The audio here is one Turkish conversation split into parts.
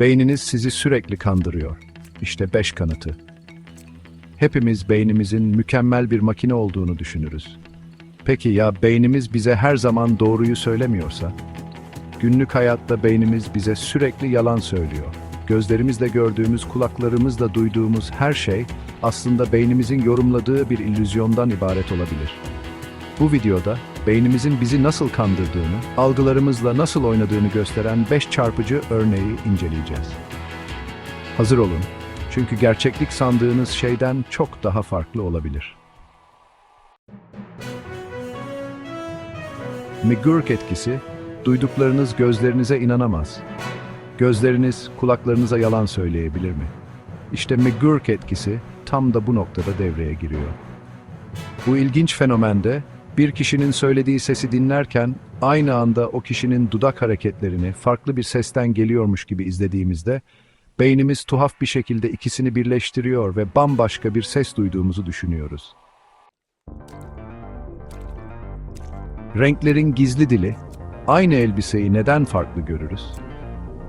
Beyniniz sizi sürekli kandırıyor. İşte beş kanıtı. Hepimiz beynimizin mükemmel bir makine olduğunu düşünürüz. Peki ya beynimiz bize her zaman doğruyu söylemiyorsa? Günlük hayatta beynimiz bize sürekli yalan söylüyor. Gözlerimizle gördüğümüz, kulaklarımızla duyduğumuz her şey aslında beynimizin yorumladığı bir illüzyondan ibaret olabilir. Bu videoda beynimizin bizi nasıl kandırdığını, algılarımızla nasıl oynadığını gösteren 5 çarpıcı örneği inceleyeceğiz. Hazır olun. Çünkü gerçeklik sandığınız şeyden çok daha farklı olabilir. McGurk etkisi, duyduklarınız gözlerinize inanamaz. Gözleriniz kulaklarınıza yalan söyleyebilir mi? İşte McGurk etkisi tam da bu noktada devreye giriyor. Bu ilginç fenomende bir kişinin söylediği sesi dinlerken aynı anda o kişinin dudak hareketlerini farklı bir sesten geliyormuş gibi izlediğimizde beynimiz tuhaf bir şekilde ikisini birleştiriyor ve bambaşka bir ses duyduğumuzu düşünüyoruz. Renklerin gizli dili, aynı elbiseyi neden farklı görürüz?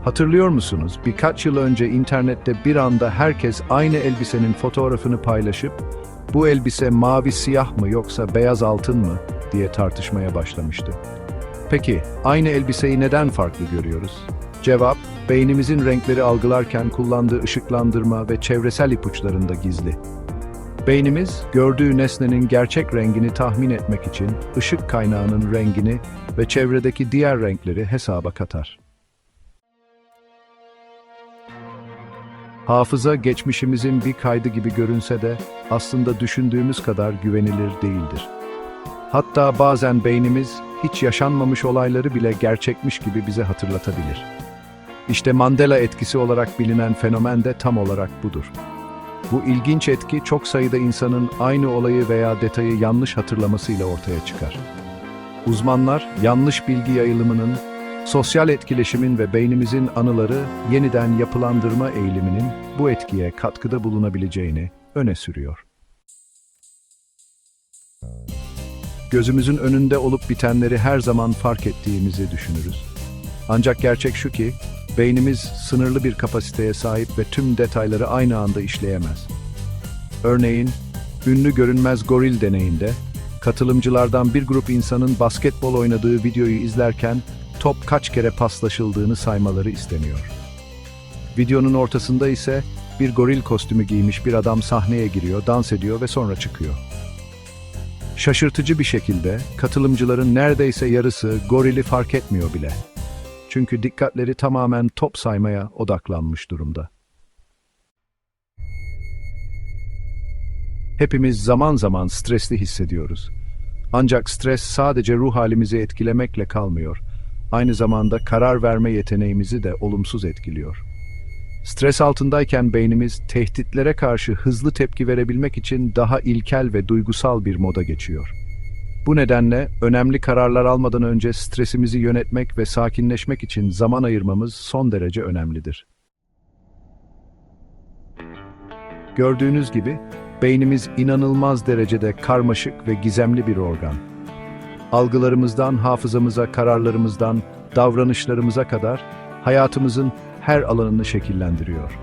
Hatırlıyor musunuz? Birkaç yıl önce internette bir anda herkes aynı elbisenin fotoğrafını paylaşıp bu elbise mavi siyah mı yoksa beyaz altın mı diye tartışmaya başlamıştı. Peki aynı elbiseyi neden farklı görüyoruz? Cevap, beynimizin renkleri algılarken kullandığı ışıklandırma ve çevresel ipuçlarında gizli. Beynimiz, gördüğü nesnenin gerçek rengini tahmin etmek için ışık kaynağının rengini ve çevredeki diğer renkleri hesaba katar. Hafıza geçmişimizin bir kaydı gibi görünse de aslında düşündüğümüz kadar güvenilir değildir. Hatta bazen beynimiz hiç yaşanmamış olayları bile gerçekmiş gibi bize hatırlatabilir. İşte Mandela etkisi olarak bilinen fenomen de tam olarak budur. Bu ilginç etki çok sayıda insanın aynı olayı veya detayı yanlış hatırlamasıyla ortaya çıkar. Uzmanlar yanlış bilgi yayılımının, sosyal etkileşimin ve beynimizin anıları yeniden yapılandırma eğiliminin bu etkiye katkıda bulunabileceğini öne sürüyor. Gözümüzün önünde olup bitenleri her zaman fark ettiğimizi düşünürüz. Ancak gerçek şu ki, beynimiz sınırlı bir kapasiteye sahip ve tüm detayları aynı anda işleyemez. Örneğin, ünlü görünmez goril deneyinde, katılımcılardan bir grup insanın basketbol oynadığı videoyu izlerken top kaç kere paslaşıldığını saymaları isteniyor. Videonun ortasında ise bir goril kostümü giymiş bir adam sahneye giriyor, dans ediyor ve sonra çıkıyor. Şaşırtıcı bir şekilde katılımcıların neredeyse yarısı gorili fark etmiyor bile. Çünkü dikkatleri tamamen top saymaya odaklanmış durumda. Hepimiz zaman zaman stresli hissediyoruz. Ancak stres sadece ruh halimizi etkilemekle kalmıyor. Aynı zamanda karar verme yeteneğimizi de olumsuz etkiliyor. Stres altındayken beynimiz tehditlere karşı hızlı tepki verebilmek için daha ilkel ve duygusal bir moda geçiyor. Bu nedenle önemli kararlar almadan önce stresimizi yönetmek ve sakinleşmek için zaman ayırmamız son derece önemlidir. Gördüğünüz gibi beynimiz inanılmaz derecede karmaşık ve gizemli bir organ. Algılarımızdan hafızamıza, kararlarımızdan davranışlarımıza kadar hayatımızın her alanını şekillendiriyor.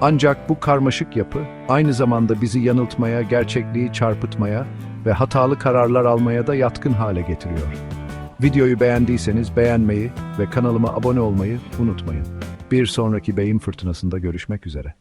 Ancak bu karmaşık yapı aynı zamanda bizi yanıltmaya, gerçekliği çarpıtmaya ve hatalı kararlar almaya da yatkın hale getiriyor. Videoyu beğendiyseniz beğenmeyi ve kanalıma abone olmayı unutmayın. Bir sonraki beyin fırtınasında görüşmek üzere.